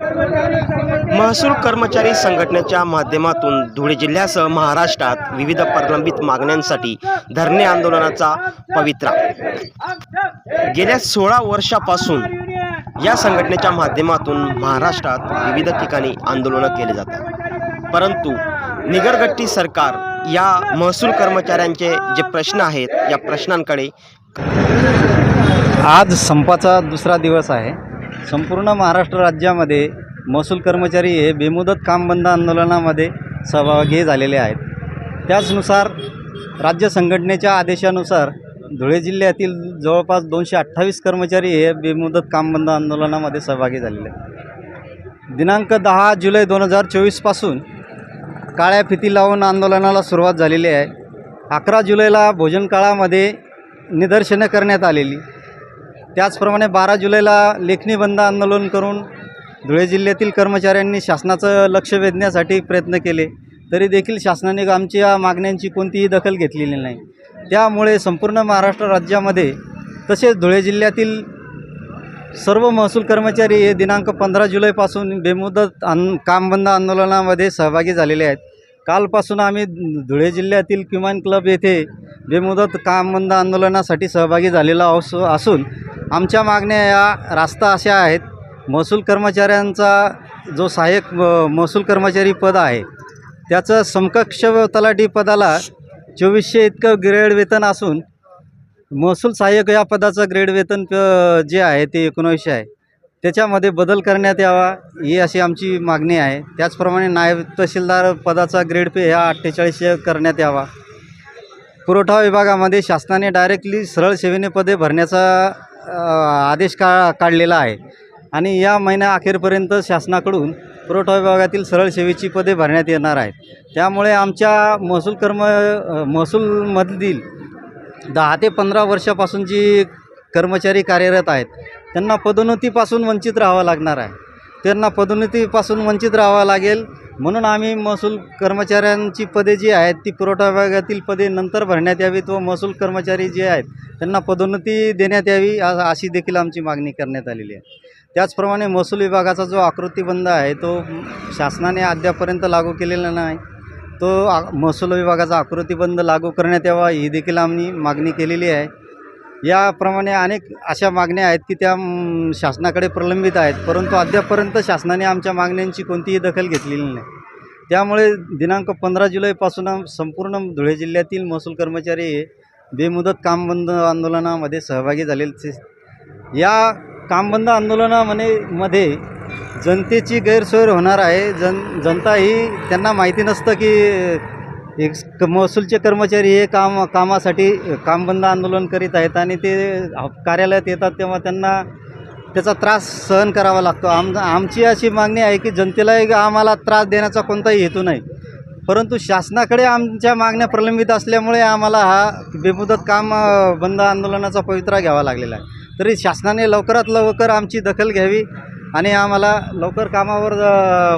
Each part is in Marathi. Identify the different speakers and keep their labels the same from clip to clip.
Speaker 1: महसूल कर्मचारी संघटनेच्या माध्यमातून धुळे जिल्ह्यासह महाराष्ट्रात विविध प्रलंबित मागण्यांसाठी धरणे आंदोलनाचा पवित्रा. गेल्या सोळा वर्षापासून या संघटनेच्या माध्यमातून महाराष्ट्रात विविध ठिकाणी आंदोलनं केले जातात. परंतु निगरगट्टी सरकार या महसूल कर्मचाऱ्यांचे जे प्रश्न आहेत या प्रश्नांकडे
Speaker 2: आज संपाचा दुसरा दिवस आहे. संपूर्ण महाराष्ट्र राज्यामध्ये महसूल कर्मचारी हे बेमुदत काम बंद आंदोलनामध्ये सहभागी झालेले आहेत. त्याचनुसार राज्य संघटनेच्या आदेशानुसार धुळे जिल्ह्यातील जवळपास दोनशे अठ्ठावीस कर्मचारी हे बेमुदत काम बंद आंदोलनामध्ये सहभागी झालेले आहेत. दिनांक दहा जुलै दोन हजार चोवीसपासून काळ्या फिती लावून आंदोलनाला सुरुवात झालेली आहे. अकरा जुलैला भोजन काळामध्ये निदर्शनं करण्यात आलेली. त्याचप्रमाणे बारा जुलैला लेखणी बंद आंदोलन करून धुळे जिल्ह्यातील कर्मचाऱ्यांनी शासनाचं लक्ष वेधण्यासाठी प्रयत्न केले तरी देखील शासनाने आमच्या मागण्यांची कोणतीही दखल घेतलेली नाही. त्यामुळे संपूर्ण महाराष्ट्र राज्यामध्ये तसेच धुळे जिल्ह्यातील सर्व महसूल कर्मचारी हे दिनांक पंधरा जुलैपासून बेमुदत आन कामबंद आंदोलनामध्ये सहभागी झालेले आहेत. कालपासून आम्ही धुळे जिल्ह्यातील किमान क्लब येथे बेमुदत कामबंद आंदोलनासाठी सहभागी झालेलो असू असून आमच्या मागण्या या रास्ता अशा आहेत. महसूल कर्मचाऱ्यांचा जो सहाय्यक महसूल कर्मचारी पद आहे त्याचं समकक्ष तलाठी पदाला चोवीसशे इतकं ग्रेड वेतन असून महसूल सहाय्यक या पदाचं ग्रेड वेतन जे आहे ते एकोणावीसशे आहे. त्याच्यामध्ये बदल करण्यात यावा ही अशी आमची मागणी आहे. त्याचप्रमाणे नायब तहसीलदार पदाचा ग्रेड पे ह्या अठ्ठेचाळीसशे करण्यात यावा. पुरवठा विभागामध्ये शासनाने डायरेक्टली सरळ सेवेने पदे भरण्याचा आदेश का काढलेला आहे. आणि या महिन्या अखेरपर्यंत शासनाकडून पुरवठा विभागातील सरळ सेवेची पदे भरण्यात येणार आहेत. त्यामुळे आमच्या महसूल कर्म महसूलमधील दहा ते पंधरा वर्षापासून जी कर्मचारी कार्यरत आहेत त्यांना पदोन्नतीपासून वंचित राहावं लागणार आहे. त्यांना पदोन्नतीपासून वंचित राहावं लागेल म्हणून आम्ही महसूल कर्मचाऱ्यांची पदे जी आहेत ती पुरवठा विभागातील पदे नंतर भरण्यात यावीत व महसूल कर्मचारी जे आहेत त्यांना पदोन्नती देण्यात यावी अशी देखील आमची मागणी करण्यात आलेली आहे. त्याचप्रमाणे महसूल विभागाचा जो आकृतीबंध आहे तो शासनाने अद्यापर्यंत लागू केलेला नाही. तो आ महसूल विभागाचा आकृतीबंध लागू करण्यात यावा ही देखील आम्ही मागणी केलेली आहे. याप्रमाणे अनेक अशा मागण्या आहेत की त्या शासनाकडे प्रलंबित आहेत परंतु अद्यापपर्यंत शासनाने आमच्या मागण्यांची कोणतीही दखल घेतलेली नाही. त्यामुळे दिनांक पंधरा जुलैपासून संपूर्ण धुळे जिल्ह्यातील महसूल कर्मचारी हे बेमुदत कामबंद आंदोलनामध्ये सहभागी झालेले या कामबंद आंदोलनामध्ये मध्ये जनतेची गैरसोय होणार आहे. जन जनता ही त्यांना माहिती नसतं की एक क- महसूलचे कर्मचारी हे काम कामासाठी कामबंद आंदोलन करीत आहेत आणि ते कार्यालयात येतात तेव्हा त्यांना त्याचा त्रास सहन करावा लागतो. आम आमची अशी मागणी आहे की जनतेला आम्हाला त्रास देण्याचा कोणताही हेतू नाही. परंतु शासनाकडे आमच्या मागण्या प्रलंबित असल्यामुळे आम्हाला हा बेमुदत काम बंद आंदोलनाचा पवित्रा घ्यावा लागलेला आहे. तरी शासनाने लवकरात लवकर आमची दखल घ्यावी आणि आम्हाला लवकर कामावर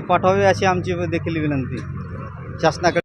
Speaker 2: पाठवावे अशी आमची देखील विनंती. शासनाकडे